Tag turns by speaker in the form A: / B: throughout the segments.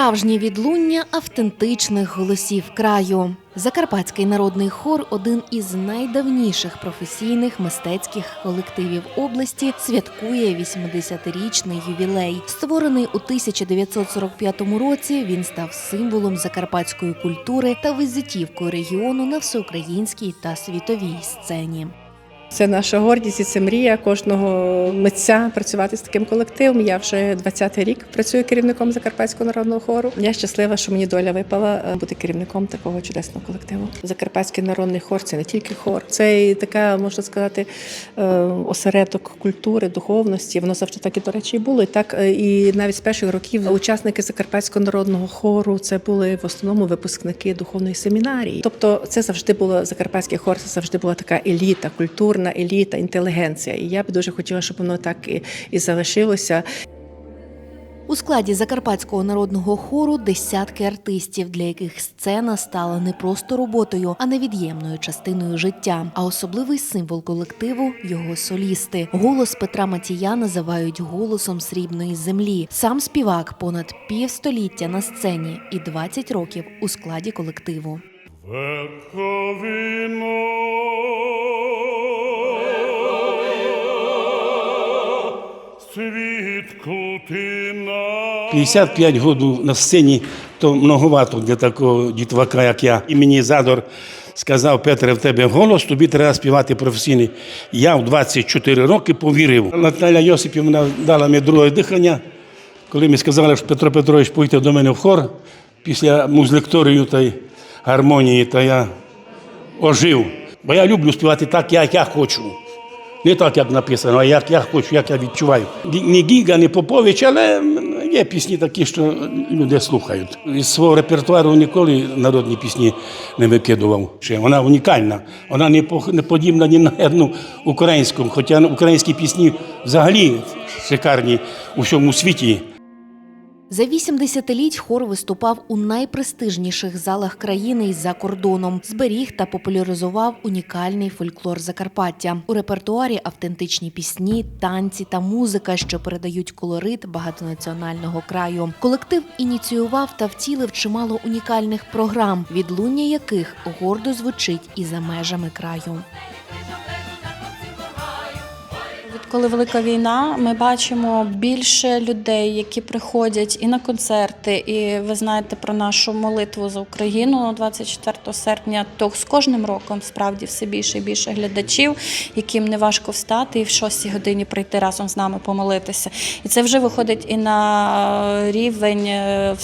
A: Справжнє відлуння автентичних голосів краю. Закарпатський народний хор один із найдавніших професійних мистецьких колективів області, святкує 80-річний ювілей. Створений у 1945 році, він став символом закарпатської культури та визитівкою регіону на всеукраїнській та світовій сцені.
B: Це наша гордість і це мрія кожного митця працювати з таким колективом. Я вже 20-й рік працюю керівником Закарпатського народного хору. Я щаслива, що мені доля випала е, бути керівником такого чудесного колективу. Закарпатський народний хор це не тільки хор, це і така, можна сказати, е, осередок культури, духовності. Воно завжди так і до речі було. І так е, і навіть з перших років учасники Закарпатського народного хору це були в основному випускники духовної семінарії. Тобто, це завжди було закарпатський хор, це завжди була така еліта, культурна еліта, інтелігенція. І я б дуже хотіла, щоб воно так і, і залишилося.
A: У складі Закарпатського народного хору десятки артистів, для яких сцена стала не просто роботою, а невід'ємною частиною життя. А особливий символ колективу його солісти. Голос Петра Матія називають голосом срібної землі. Сам співак понад півстоліття на сцені і 20 років у складі колективу.
C: Верховино,
D: 55 років на сцені то многовато для такого дітвака, як я. І мені задор сказав, Петре, в тебе голос, тобі треба співати професійний. Я в 24 роки повірив. Наталя Йосипівна дала мені друге дихання, коли мені сказали, що Петро Петрович поїде до мене в хор після музлекторію та гармонії, та я ожив. Бо я люблю співати так, як я хочу. Не так, як написано, а як я хочу, як я відчуваю. Ні Гіга, не Попович, але є пісні такі, що люди слухають. Із свого репертуару ніколи народні пісні не викидував. Вона унікальна, вона не подібна ні на одну українську, хоча українські пісні взагалі шикарні у всьому світі.
A: За вісім десятиліть хор виступав у найпрестижніших залах країни і за кордоном, зберіг та популяризував унікальний фольклор Закарпаття. У репертуарі автентичні пісні, танці та музика, що передають колорит багатонаціонального краю. Колектив ініціював та втілив чимало унікальних програм, відлуння яких гордо звучить і за межами краю.
E: Відколи велика війна, ми бачимо більше людей, які приходять і на концерти. І ви знаєте про нашу молитву за Україну 24 серпня. То з кожним роком справді все більше і більше глядачів, яким не важко встати і в 6 годині прийти разом з нами помолитися. І це вже виходить і на рівень е,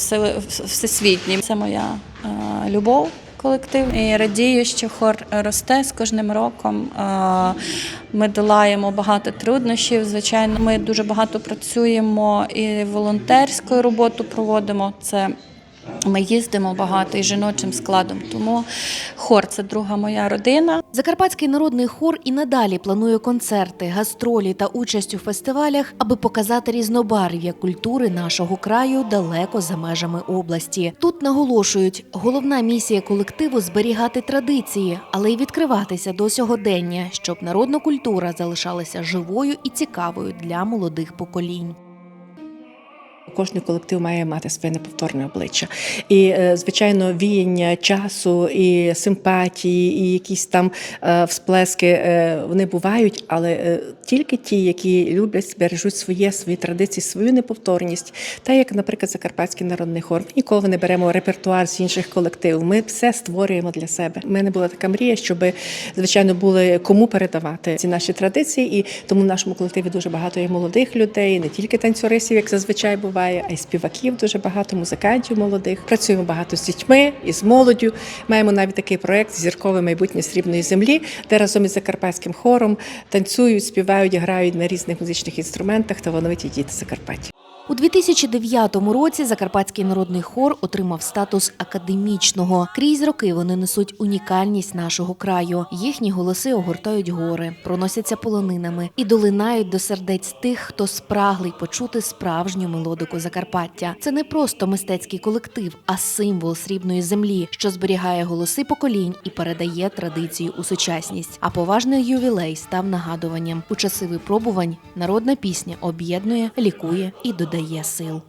E: всесвітній. Це моя е, любов колектив. І радію, що хор росте з кожним роком. Ми долаємо багато труднощів. Звичайно, ми дуже багато працюємо і волонтерську роботу проводимо. Це ми їздимо багато і жіночим складом. Тому хор це друга моя родина.
A: Закарпатський народний хор і надалі планує концерти, гастролі та участь у фестивалях, аби показати різнобарв'я культури нашого краю далеко за межами області. Тут наголошують, головна місія колективу зберігати традиції, але й відкриватися до сьогодення, щоб народна культура залишалася живою і цікавою для молодих поколінь.
B: Кожний колектив має мати своє неповторне обличчя. І, е, звичайно, віяння часу, і симпатії, і якісь там е, всплески е, вони бувають, але тільки ті, які люблять, збережуть своє, свої традиції, свою неповторність. Та як, наприклад, Закарпатський народний хор. Ніколи не беремо репертуар з інших колективів. Ми все створюємо для себе. У мене була така мрія, щоб, звичайно, були кому передавати ці наші традиції. І тому в нашому колективі дуже багато є молодих людей, не тільки танцюристів, як зазвичай буває, а й співаків дуже багато, музикантів молодих. Працюємо багато з дітьми і з молоддю. Маємо навіть такий проект Зіркове майбутнє срібної землі, де разом із закарпатським хором танцюють, співають, грають на різних музичних інструментах та талановиті діти Закарпаття.
A: У 2009 році Закарпатський народний хор отримав статус академічного. Крізь роки вони несуть унікальність нашого краю. Їхні голоси огортають гори, проносяться полонинами і долинають до сердець тих, хто спраглий почути справжню мелодику Закарпаття. Це не просто мистецький колектив, а символ срібної землі, що зберігає голоси поколінь і передає традицію у сучасність. А поважний ювілей став нагадуванням. У часи випробувань народна пісня об'єднує, лікує і додає сил.